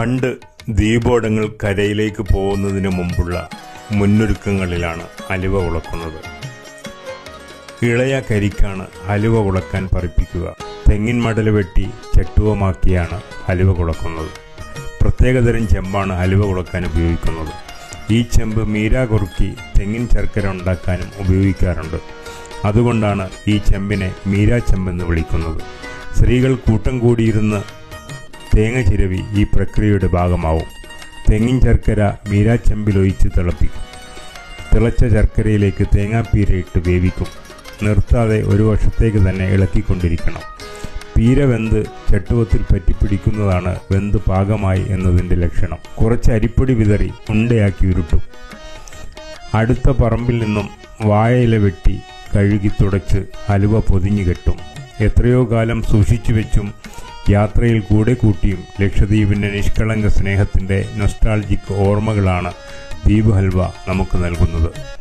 പണ്ട് ദീപോടങ്ങൾ കരയിലേക്ക് പോകുന്നതിന് മുമ്പുള്ള മുന്നൊരുക്കങ്ങളിലാണ് അലുവ ഉളക്കുന്നത്. ഇളയ കരിക്കാണ് ഹലുവ ഉളക്കാൻ പറിപ്പിക്കുക. തെങ്ങിൻ മടൽ വെട്ടി ചട്ടുവമാക്കിയാണ് ഹലുവ കുളക്കുന്നത് പ്രത്യേകതരം ചെമ്പാണ് ഹലുവ കുളക്കാൻ ഉപയോഗിക്കുന്നത്. ഈ ചെമ്പ് മീര കുറുക്കി തെങ്ങിൻ ശർക്കര ഉണ്ടാക്കാനും ഉപയോഗിക്കാറുണ്ട്. അതുകൊണ്ടാണ് ഈ ചെമ്പിനെ മീര ചെമ്പെന്ന് വിളിക്കുന്നത്. സ്ത്രീകൾ കൂട്ടം കൂടിയിരുന്ന് തേങ്ങ ചിരവി ഈ പ്രക്രിയയുടെ ഭാഗമാവും. തെങ്ങിൻ ശർക്കര മീര ഒഴിച്ച് തിളപ്പിക്കും. തിളച്ച ശർക്കരയിലേക്ക് തേങ്ങാപ്പീരയിട്ട് വേവിക്കും. നിർത്താതെ ഒരു വർഷത്തേക്ക് തന്നെ ഇളക്കിക്കൊണ്ടിരിക്കണം. പീര വെന്ത് ചട്ടുവത്തിൽ പറ്റിപ്പിടിക്കുന്നതാണ് വെന്ത് പാകമായി എന്നതിന്റെ ലക്ഷണം. കുറച്ച് അരിപ്പൊടി വിതറി ഉണ്ടയാക്കി ഉരുട്ടും. അടുത്ത പറമ്പിൽ നിന്നും വാഴയില വെട്ടി കഴുകി തുടച്ച് അലുവ പൊതിഞ്ഞു കെട്ടും. എത്രയോ കാലം സൂക്ഷിച്ചു വെച്ചും യാത്രയിൽ കൂടെ കൂട്ടിയും ലക്ഷദ്വീപിന്റെ നിഷ്കളങ്ക സ്നേഹത്തിന്റെ നൊസ്റ്റാൾജിക് ഓർമ്മകളാണ് ദ്വീപ് ഹൽവ നമുക്ക് നൽകുന്നത്.